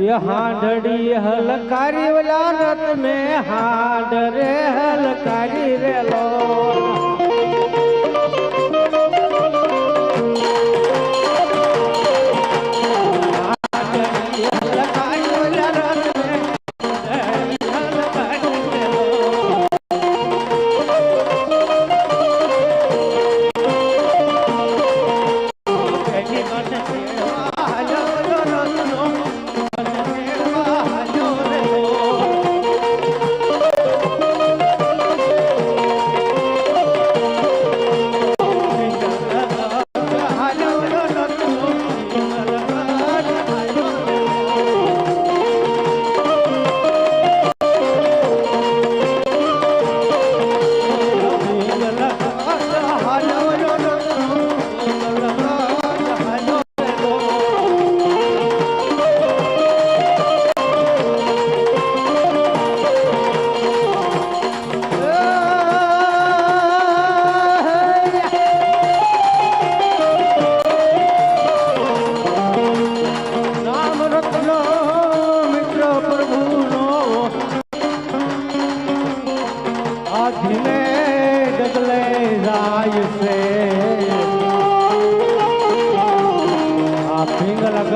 ये हांडड़ी हलकारी वाला रत में हांड रे हलकारी रे लो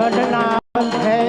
પિંગલ છે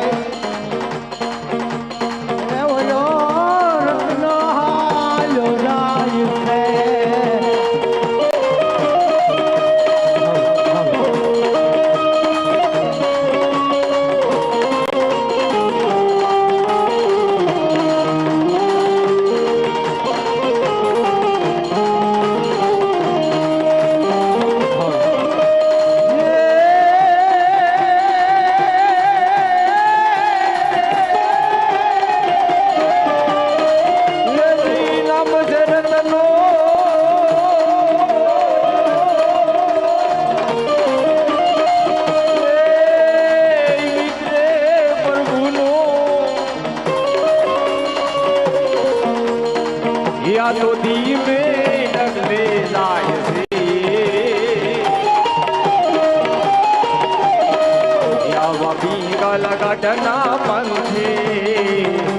યા પિંગલ ગઢના પંથે.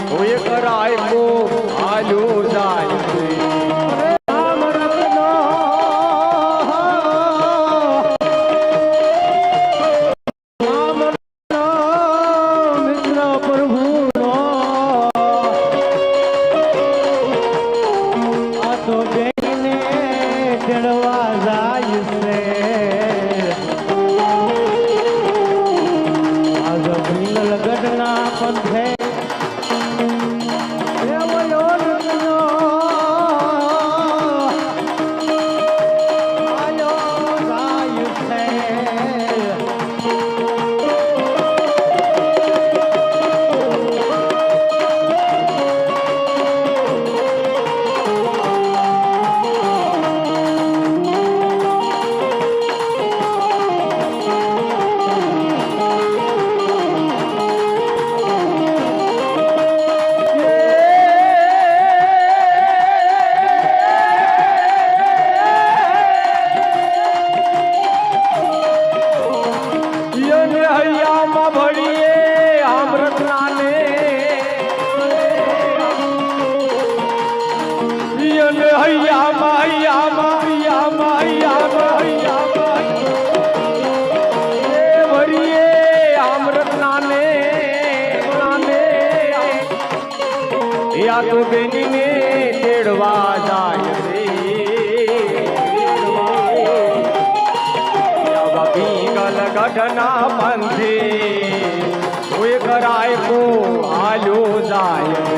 કોઈ કરાય કો આલ્યો જાય પિંગલ ગઢના પંથે હૈયામાં ભળીએ આમરતનાને યને હૈયામાં હૈયામાં હૈયામાં હૈયામાં હૈયામાં. એ ભળીએ આમરતનાને નાને યા તો બેનીને તેડવા જાય. ગઢના પંથે કોઈ કરાય કો આલ્યો જાય.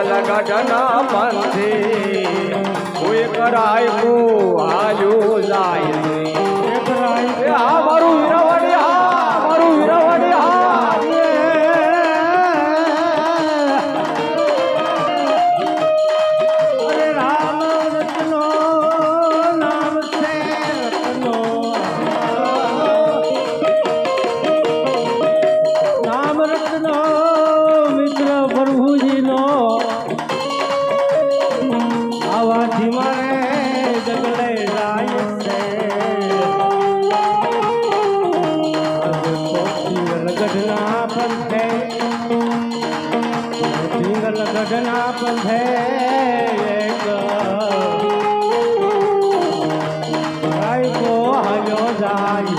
ગઢના પંથી કોઈ કરાય કો હાલ્યું જાય હા હા પંથે સિંગલ ગઢના પંથે એક. હાલ્યો જાય.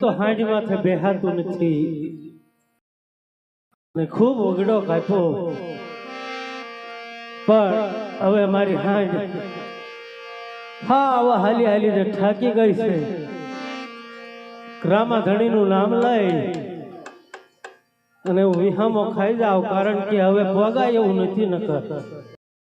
તો હાંજ માથે બેહાતું નથી. ને ખૂબ ઓગડો કાપ્યો પણ હવે મારી હાંડ હા, હવે હાલી હાલી ને ઠાકી ગઈ છે. ગ્રામા ધણીનું નામ લઈ અને હું વિહામો ખાઈ જાઉં, કારણ કે હવે પગાય એવું નથી નકર.